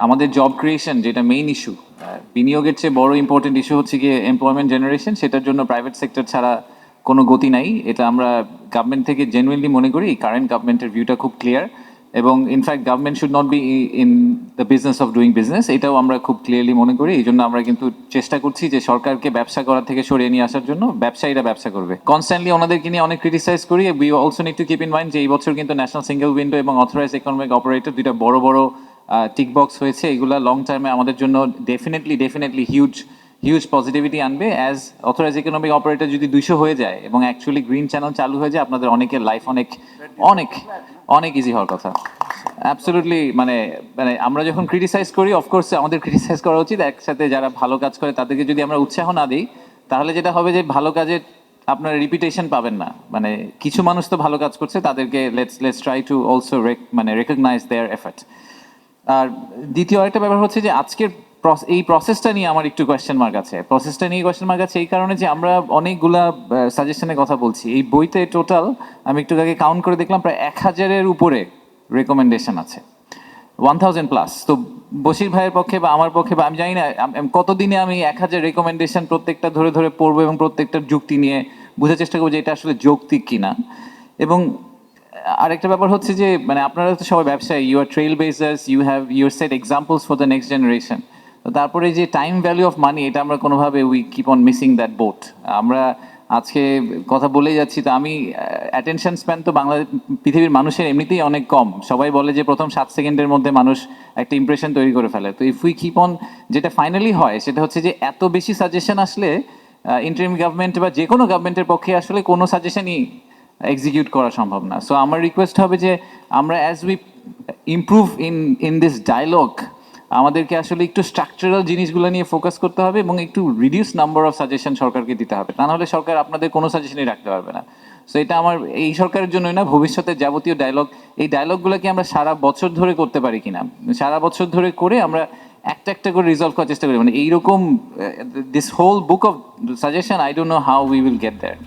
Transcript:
আমাদের job creation যেটা main issue বিনিয়োগের চেয়ে বড় ইম্পর্টেন্ট ইস্যু হচ্ছে গিয়ে এমপ্লয়মেন্ট জেনারেশন সেটার জন্য প্রাইভেট সেক্টর ছাড়া কোনো গতি নাই। এটা আমরা গভর্নমেন্ট থেকে জেনুইনলি মনে করি কারেন্ট গভর্নমেন্টের ভিউটা খুব ক্লিয়ার এবং in fact government should not be in the business of doing business এটাও আমরা খুব ক্লিয়ারলি মনে করি। এই জন্য আমরা কিন্তু চেষ্টা করছি যে সরকারকে ব্যবসা করা থেকে সরিয়ে নিয়ে আসার জন্য ব্যবসায়ীরা ব্যবসা করবে। কনস্ট্যান্টলি ওনাদেরকে নিয়ে অনেক ক্রিটিসাইজ করি। We also need to keep in mind যে এই বছর কিন্তু ন্যাশনাল সিঙ্গেল উইন্ডো এবং অথরাইজ ইকোনমিক অপারেটর দুইটা বড় বড় টিক বক্স হয়েছে, এগুলা লং টার্মে আমাদের জন্য definitely definitely huge huge positivity আনবে। অ্যাজ অথরাইজ ইকোনমিক অপারেটর যদি দুইশো হয়ে যায় এবং অ্যাকচুয়ালি গ্রিন চ্যানেল চালু হয়ে যায়, আপনাদের অনেকের লাইফ অনেক অনেক অনেক ইজি হওয়ার কথা। অ্যাবসলিউটলি মানে মানে আমরা যখন ক্রিটিসাইজ করি অফকোর্স আমাদের ক্রিটিসাইজ করা উচিত। একসাথে যারা ভালো কাজ করে, তাদেরকে যদি আমরা উৎসাহ না দিই, তাহলে যেটা হবে যে ভালো কাজের আপনার রিপিটেশন পাবেন না। মানে কিছু মানুষ তো ভালো কাজ করছে, তাদেরকে let's let's try to also মানে রেকগনাইজ দেয়ার এফর্ট আর দ্বিতীয় আরেকটা ব্যাপার হচ্ছে যে আজকের এই প্রসেসটা নিয়ে আমার একটু কোয়েশ্চেন মার্ক আছে। প্রসেসটা নিয়ে কোয়েশ্চেন মার্ক আছে এই কারণে যে আমরা অনেকগুলা সাজেশনের কথা বলছি। এই বইতে টোটাল আমি একটু আগে কাউন্ট করে দেখলাম প্রায় এক হাজারের উপরে রেকমেন্ডেশন আছে। ওয়ান থাউজেন্ড প্লাস তো বশির ভাইয়ের পক্ষে বা আমার পক্ষে বা আমি জানি না কতদিনে আমি এক হাজার রেকমেন্ডেশন প্রত্যেকটা ধরে ধরে পড়ব এবং প্রত্যেকটার যুক্তি নিয়ে বোঝার চেষ্টা করব যে এটা আসলে যৌক্তিক কিনা। এবং আরেকটা ব্যাপার হচ্ছে যে মানে আপনারা তো সবাই ব্যবসায়ী you are trailblazers you have your set examples for the next generation তারপরে যে টাইম ভ্যালু অফ মানি এটা আমরা কোনোভাবে we keep on missing that boat আমরা আজকে কথা বলেই যাচ্ছি, তো আমি অ্যাটেনশন স্প্যান তো বাংলা, পৃথিবীর মানুষের এমনিতেই অনেক কম। সবাই বলে যে প্রথম সাত সেকেন্ডের মধ্যে মানুষ একটা ইমপ্রেশন তৈরি করে ফেলে। তো ইফ উই কিপ অন যেটা ফাইনালি হয়, সেটা হচ্ছে যে এত বেশি সাজেশন আসলে ইন্টারিম গভর্নমেন্ট বা যে কোনো গভর্নমেন্টের পক্ষে আসলে কোনো সাজেশনই এক্সিকিউট করা সম্ভব না। সো আমার রিকোয়েস্ট হবে যে আমরা as we improve in in this dialogue আমাদেরকে আসলে একটু স্ট্রাকচারাল জিনিসগুলো নিয়ে ফোকাস করতে হবে এবং একটু রিডিউস নাম্বার অফ সাজেশন সরকারকে দিতে হবে। তা নাহলে সরকার আপনাদের কোনো সাজেশনই রাখতে পারবে না। সো এটা আমার, এই সরকারের জন্যই না ভবিষ্যতের যাবতীয় ডায়লগ এই ডায়লগগুলোকে আমরা সারা বছর ধরে করতে পারি কিনা, সারা বছর ধরে করে আমরা একটা একটা করে রিজলভ করার চেষ্টা করি। মানে এইরকম this whole book of suggestion I don't know how we will get that